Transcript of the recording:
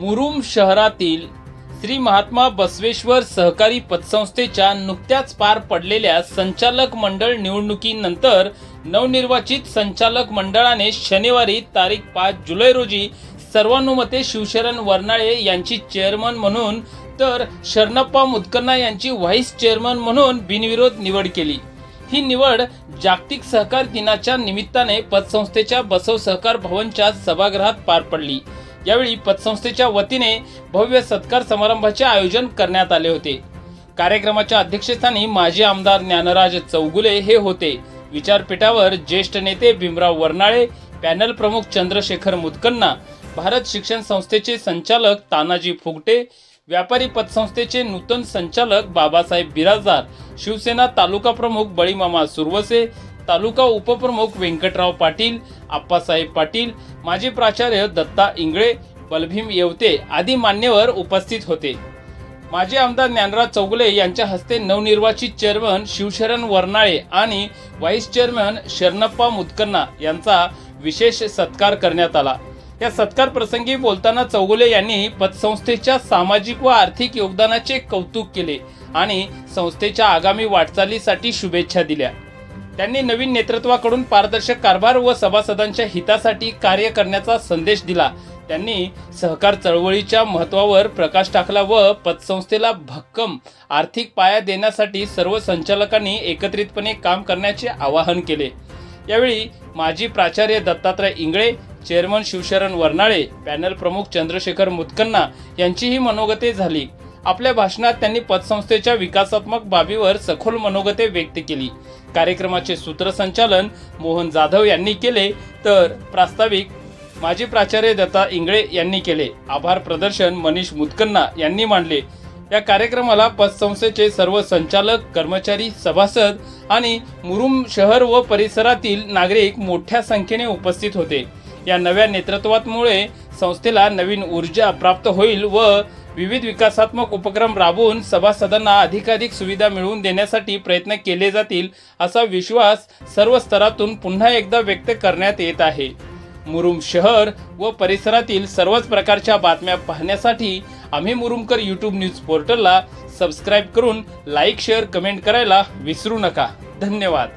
मुरुम शहरातील श्री महात्मा बसवेश्वर सहकारी पतसंस्थेच्या नुकत्याच पार पडलेल्या संचालक मंडळ निवडणुकीनंतर नवनिर्वाचित संचालक मंडळाने शनिवारी तारीख पाच जुलै रोजी सर्वानुमते शिवशरण वर्नाळे यांची चेअरमन म्हणून तर शरणप्पा मुदकन्ना यांची व्हाईस चेअरमन म्हणून बिनविरोध निवड केली. ही निवड जागतिक सहकार दिनाच्या निमित्ताने पतसंस्थेच्या बसव सहकार भवनच्या सभागृहात पार पडली. यावेळी पतसंस्थेच्या वतीने भव्य सत्कार समारंभाचे आयोजन करण्यात आले होते. कार्यक्रमाच्या अध्यक्षस्थानी माजी आमदार ज्ञानराज चौगुले हे होते. विचारपीठावर ज्येष्ठ नेते भीमराव वर्नाळे पॅनल प्रमुख चंद्रशेखर मुदकन्ना भारत शिक्षण संस्थेचे संचालक तानाजी फुगटे व्यापारी पतसंस्थेचे नूतन संचालक बाबासाहेब बिराजदार शिवसेना तालुका प्रमुख बळीमामा सुरवसे तालुका उपप्रमुख व्यंकटराव पाटील आप्पासाहेब पाटील माजी प्राचार्य दत्ता इंगळे बलभीम येवते आदी मान्यवर उपस्थित होते. माजी आमदार ज्ञानराज चौगुले यांच्या हस्ते नवनिर्वाचित चेअरमन शिवशरण वर्नाळे आणि व्हाईस चेअरमन शरणप्पा मुदकन्ना यांचा विशेष सत्कार करण्यात आला. या सत्कार प्रसंगी बोलताना चौगुले यांनी पतसंस्थेच्या सामाजिक व आर्थिक योगदानाचे कौतुक केले आणि संस्थेच्या आगामी वाटचालीसाठी शुभेच्छा दिल्या. त्यांनी नवीन नेतृत्वाकडून पारदर्शक कारभार व सभासदांच्या हितासाठी कार्य करण्याचा संदेश दिला. त्यांनी सहकार चळवळीच्या महत्वावर प्रकाश टाकला व पतसंस्थेला भक्कम आर्थिक पाया देण्यासाठी सर्व संचालकांनी एकत्रितपणे काम करण्याचे आवाहन केले. यावेळी माजी प्राचार्य दत्तात्रय इंगळे चेअरमन शिवशरण वर्नाळे पॅनल प्रमुख चंद्रशेखर मुतकन्ना यांचीही मनोगते झाली. आपल्या भाषणात त्यांनी पतसंस्थेच्या विकासात्मक बाबीवर सखोल मनोगते व्यक्त केली. कार्यक्रमाचे सूत्रसंचालन मोहन जाधव यांनी केले तर प्रास्ताविक माजी प्राचार्य दत्ता इंगळे यांनी केले. आभार प्रदर्शन मनीष मुतकन्ना यांनी मांडले. या कार्यक्रमाला पतसंस्थेचे सर्व संचालक कर्मचारी सभासद आणि मुरुम शहर व परिसरातील नागरिक मोठ्या संख्येने उपस्थित होते. या नव्या नेतृत्वामुळे संस्थेला नवीन ऊर्जा प्राप्त होईल व विविध विकासात्मक उपक्रम राबवून सभासदांना अधिकाधिक सुविधा मिळवून देण्यासाठी प्रयत्न केले जातील असा विश्वास सर्व स्तरातून पुन्हा एकदा व्यक्त करण्यात येत आहे. मुरुम शहर व परिसरातील सर्वच प्रकारच्या बातम्या पाहण्यासाठी आम्ही मुरुमकर यूट्यूब न्यूज पोर्टलला सबस्क्राईब करून लाईक शेअर कमेंट करायला विसरू नका. धन्यवाद.